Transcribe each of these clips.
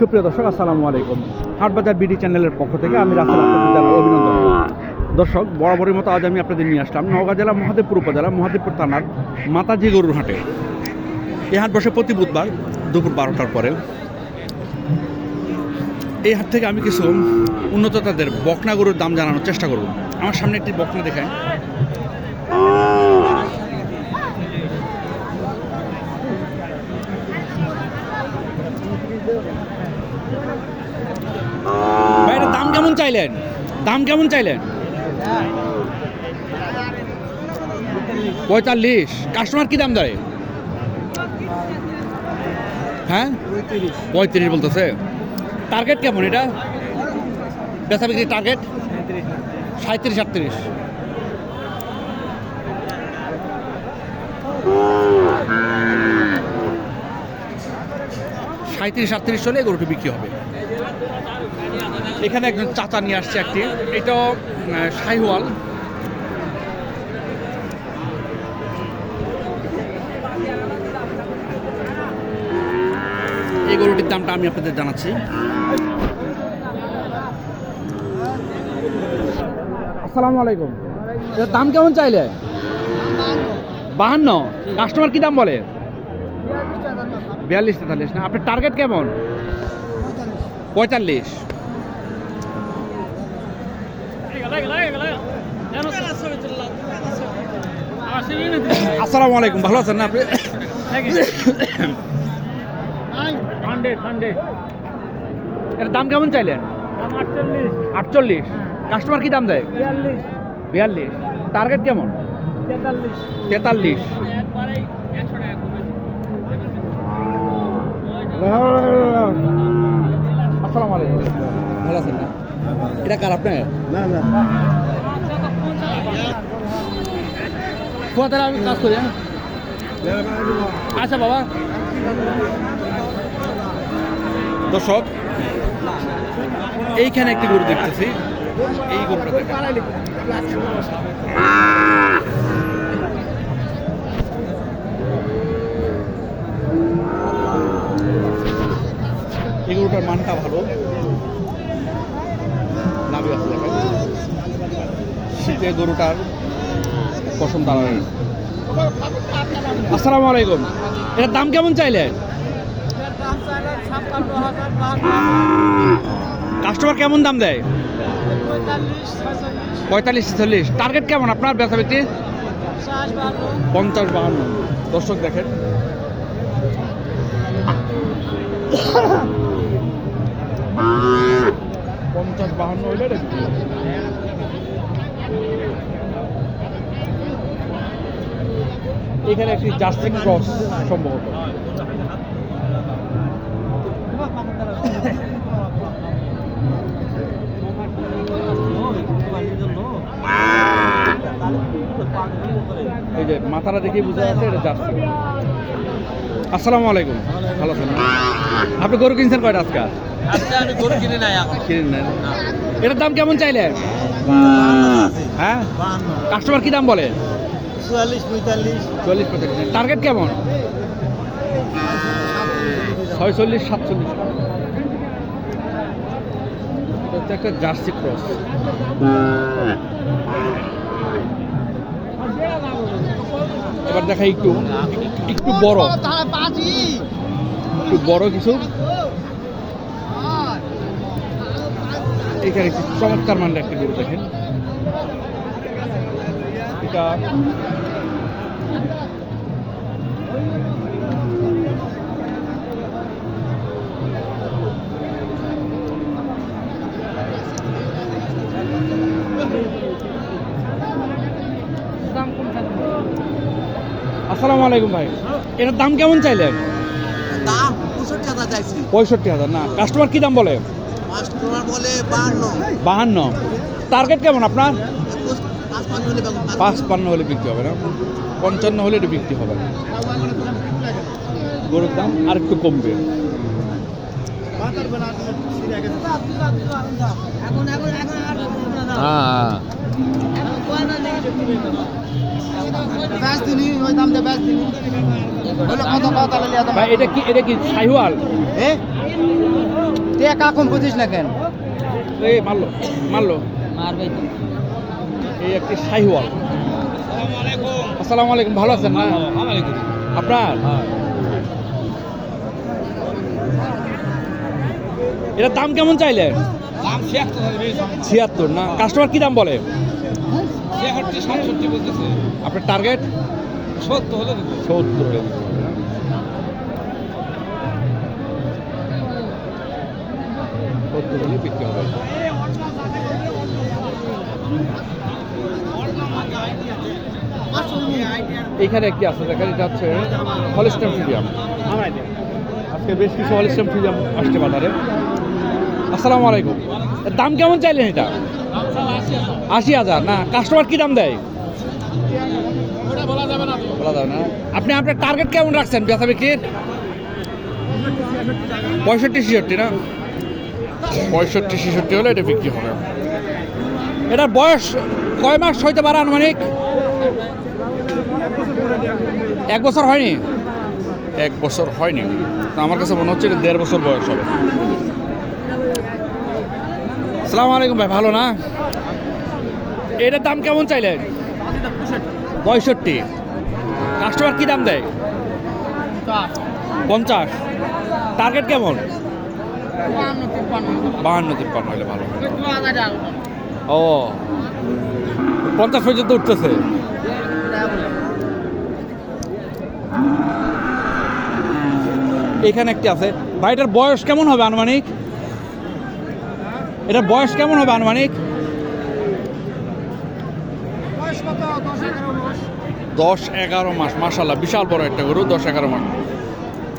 সুপ্রিয় দর্শক, আসসালামু আলাইকুম। হাটবাজার বিডি চ্যানেলের পক্ষ থেকে আমি রাসেল আপনাদের অভিনন্দন। দর্শক, বরাবরের মতো আজ আমি আপনাদের নিয়ে আসলাম নওগাঁ জেলা, মহাদেবপুর উপজেলা, মহাদেবপুর থানার মাতাজি গরুর হাটে। এই হাট বসে প্রতি বুধবার দুপুর বারোটার পরে। এই হাট থেকে আমি কিছু উন্নত তাদের বকনা গরুর দাম জানানোর চেষ্টা করব। আমার সামনে একটি বকনা দেখায়। কেমন চাইলেন? দাম কেমন চাইলেন? পঁয়তাল্লিশ। কাস্টমার কি দাম দেয় হ্যাঁ? পঁয়ত্রিশ বলতেছে। টার্গেট কেমন এটা? বেচা বিক্রি টার্গেট সাঁত্রিশ আটত্রিশ সাঁত্রিশ আটত্রিশ চলে গরুটি বিক্রি হবে। এখানে একজন চাচা নিয়ে আসছে একটি। এটাও শাহিওয়াল। এই গরুটির দামটা আমি আপনাদের জানাচ্ছি। আসসালামু আলাইকুম। দাম কেমন চাইলে? বাহান্ন। কাস্টমার কি দাম বলে? বিয়াল্লিশ তেতাল্লিশ না, আপনার টার্গেট কেমন? পঁয়তাল্লিশ। আসসালামু আলাইকুম ভালো আছেন না আপনি? এর দাম কেমন চাইলেন? আটচল্লিশ। কাস্টমার কি দাম দেয়? বিয়াল্লিশ। টার্গেট কেমন? তেতাল্লিশ। আসসালামু এটা কার আপনার? না না। কোথায় আমি কাজ করি হ্যাঁ? আচ্ছা বাবা। দর্শক এইখানে একটি গরু দেখতেছি। এই গরুটা এই গরুটার মানটা ভালো। শীতে গরুটার পশম দাঁড়ানো আসসালামু আলাইকুম। এটার দাম কেমন চাইলে? কাস্টমার কেমন দাম দেয়? পঁয়তাল্লিশ, ছেচল্লিশ। টার্গেট কেমন আপনার ব্যথা ব্যক্তি পঞ্চাশ বাহান্ন। দর্শক দেখেন। পঞ্চাশ বাহান্ন হইলে এটা বিক্রি হবে। এখানে একটি জার্সি ক্রস সম্ভবত। এই যে মাথাটা দেখে বুঝা যাচ্ছে এটা জার্সি আসসালামু আলাইকুম। ভালো আছেন? আপনি গরু কিনছেন কয়টা আজকে? আমি গরু কিনে নাই কিনেন নেন এটার দাম কেমন চাইলে হ্যাঁ? কাস্টমার কি দাম বলে? চুয়াল্লিশ পঁয়তাল্লিশ। চল্লিশ পঁয়তাল্লিশ। টার্গেট কেমন? ছয়চল্লিশ সাতচল্লিশ। এটা একটা জার্সি ক্রস। এবার দেখা একটু একটু বড়। একটু বড় কিছু। এখানে চমৎকার মানটা একটা গরু দেখেন। এটা আসসালামু আলাইকুম ভাই। এটার দাম কেমন চাইলেন? দাম পঁয়ষট্টি হাজার চাইছি। পঁয়ষট্টি হাজার না? কাস্টমার কি দাম বলে? কাস্টমার বলে বাহান্ন। বাহান্ন। টার্গেট কেমন আপনার? পাঁচ পাঁচ হলে পান্ন হলে বিক্রি হবে না পঞ্চান্ন হলে এটা বিক্রি হবে না। গরুর দাম আর একটু কমবে। হ্যাঁ ভাই এটা কি এটা কি এ? বুঝিস না কেন? এই মারলো মারলো। মারবে তো। এই একটি শাহিওয়াল। আসসালামু আলাইকুম, ভালো আছেন না? আপনার? এটার দাম কেমন চাইলে? ছিয়াত্তর, না? কাস্টমার কি দাম বলে? আপনার টার্গেট সত্তর। হলে সত্তর হলে সত্তর হলে বিক্রি হবে। এইখানে একটি আছে দেখেন এটা হচ্ছে হলিস্টাম ফিডিয়াম আজকে বেশ কিছু হলিস্টাম ফিডিয়াম আসছে বাজারে। আসসালামু আলাইকুম। দাম কেমন চাইলেন এটা? আশি হাজার, না কাস্টমার কি দাম দেয়? বলা যাবে না। আপনি আপনার টার্গেট কেমন রাখছেন, বেচা বিক্রির পঁয়ষট্টি, ছেষট্টি, না? পঁয়ষট্টি, ছেষট্টি হলে এটা বিক্রি হবে। এটার বয়স কয় মাস হইতে পারে আনুমানিক? এক বছর হয়নি? এক বছর হয়নি। আমার কাছে মনে হচ্ছে দেড় বছর বয়স হবে। সালাম আলাইকুম ভাই, ভালো না? এটার দাম কেমন চাইলেন? পঁয়ষট্টি। কাস্টমার কি দাম দেয়? পঞ্চাশ। টার্গেট কেমন? বাহান্ন, তিপ্পান্ন হলে ভালো ও, পঞ্চাশ পর্যন্ত উঠতেছে। এখানে একটি আছে। ভাই, এটার বয়স কেমন হবে আনুমানিক? এটার বয়স কেমন হবে আনুমানিক? দশ এগারো মাস মাসাল্লাহ বিশাল বড় একটা গরু, দশ এগারো মাস।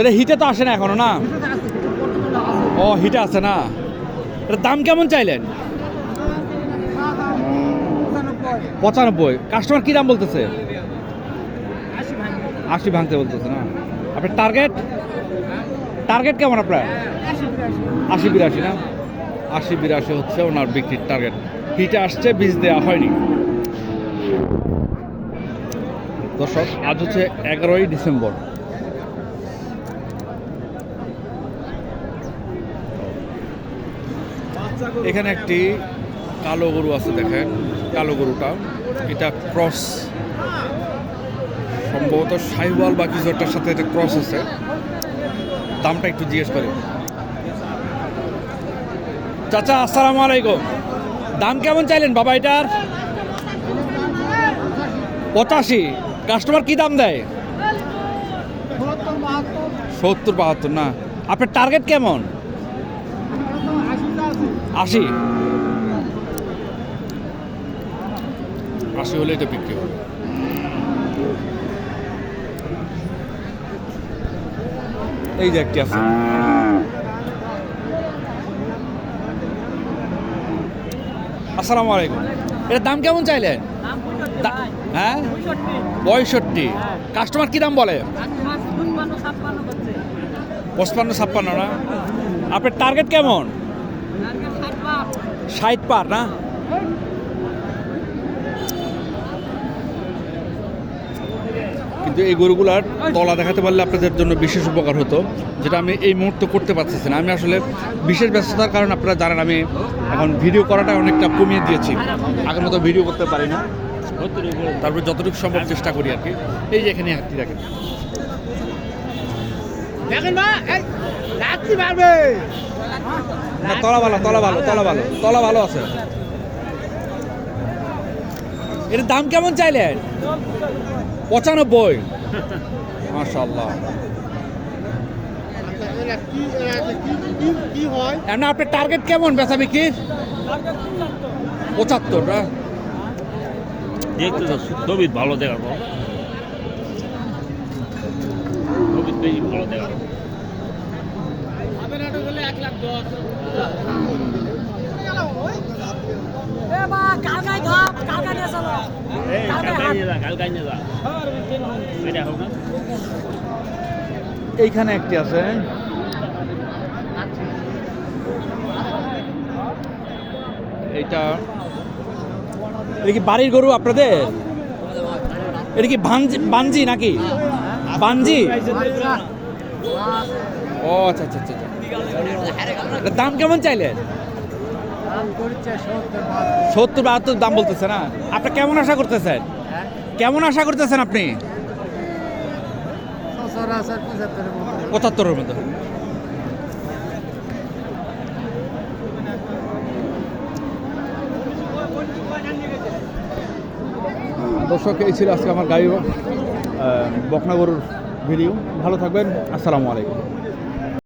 এটা হিটে তো আসে না এখনও, না? ও, হিটে আছে না? এটার দাম কেমন চাইলেন? পঁচানব্বই। কাস্টমার কি দাম বলতেছে? আশি ভাঙতে বলতেছে না? আপনার টার্গেট টার্গেট কেমন আপনার? আশি বিরাশি না? আশি বিরাশি হচ্ছে ওনার বিক্রির টার্গেট হিটে আসছে, বীজ দেওয়া হয়নি। দর্শক, আজ হচ্ছে এগারোই ডিসেম্বর। এখানে একটি কালো গরু আছে, দেখেন। কালো গরুটা, এটা ক্রস সম্ভবত সাইওয়াল বা কিছু একটার সাথে এটা ক্রস আছে। দামটা একটু জিজ্ঞেস করি। চাচা, আসসালামু আলাইকুম। দাম কেমন চাইলেন বাবা এটার? পঁচাশি। কাস্টমার কি দাম দেয়? সত্তর বাহাত্তর, না। আপনার টার্গেট কেমন? আশি। আশি হলে এটা বিক্রি হবে। এই যে একটি আছে। আসসালামু আলাইকুম। এটার দাম কেমন চাইলেন? হ্যাঁ? পঁয়ষট্টি। কাস্টমার কি দাম বলে? পঁচপান্ন ছাপ্পান্ন না? আপনার টার্গেট কেমন? ষাট পার না? কিন্তু এই গরুগুলার তলা দেখাতে পারলে আপনাদের জন্য বিশেষ উপকার হতো যেটা আমি এই মুহূর্তে করতে পারতেছি না। আমি আসলে বিশেষ ব্যস্ততার কারণে আপনারা জানেন আমি এখন ভিডিও করাটা অনেকটা কমিয়ে দিয়েছি। আগের মতো ভিডিও করতে পারি না। তারপর যতটুকু সম্ভব চেষ্টা করি আর কি। এই যে এখানে হাঁটতে দেখেন। পারবে তলা ভালো তলা ভালো তলা ভালো তলা ভালো আছে। এর দাম কেমন চাইলেন? পঁচানব্বই। মাশাল্লাহ কি হয় আপনার টার্গেট কেমন বেচা বিক্রির পঁচাত্তর না দেখতে তো ভালো দেখার বেশি ভালো দেখার এইখানে একটি আছে। এইটা। এটা কি বাড়ির গরু আপনাদের? এটা কি বানজি বানজি নাকি? বানজি? ও আচ্ছা আচ্ছা আচ্ছা আচ্ছা। দাম কেমন চাইলেন? সত্তর বাহাত্তর। দাম বলতেছে না? আপনি কেমন আশা করতেছেন? কেমন আশা করতেছেন আপনি? পঁচাত্তরের মতো। দর্শক এই ছিল আজকে আমার গাড়ি বকনা গরুর ভিডিও। ভালো থাকবেন। আসসালামু আলাইকুম।